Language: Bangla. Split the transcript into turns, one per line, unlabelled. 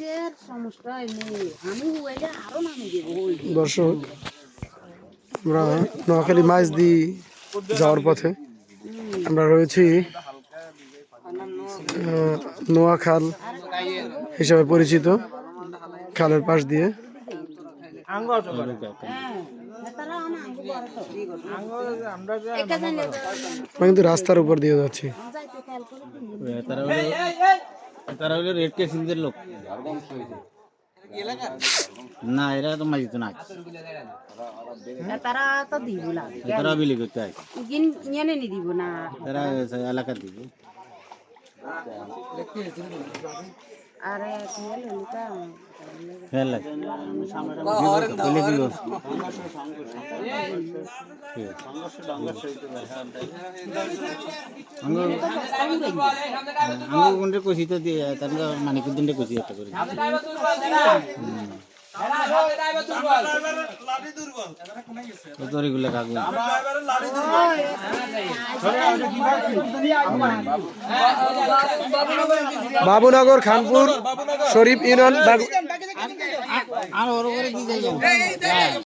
যে সমস্যা নেই। আমি হইলে আরও নামে দেবো।
দর্শক আমরা নোয়াখালী মাছ দি যাওয়ার পথে আমরা রয়েছি নোয়াখাল হিসাবে পরিচিত খালের পাশ দিয়ে।
হ্যাঁ আমরা
কিন্তু রাস্তার উপর দিয়ে যাচ্ছি।
তারা হলো রেড কেসিংদের লোক। না এরা তো মাঝিত না
তারা তো দিব না।
তারা বিলি করতে আছে
গিন নিয়ে নি দিব না।
তারা এলাকা দিব। কোনটা কষি তো। দিয়ে তার মানে কোনটা কষি একটা করে।
বাবুনগর খানপুর শরীফ ইউনিয়ন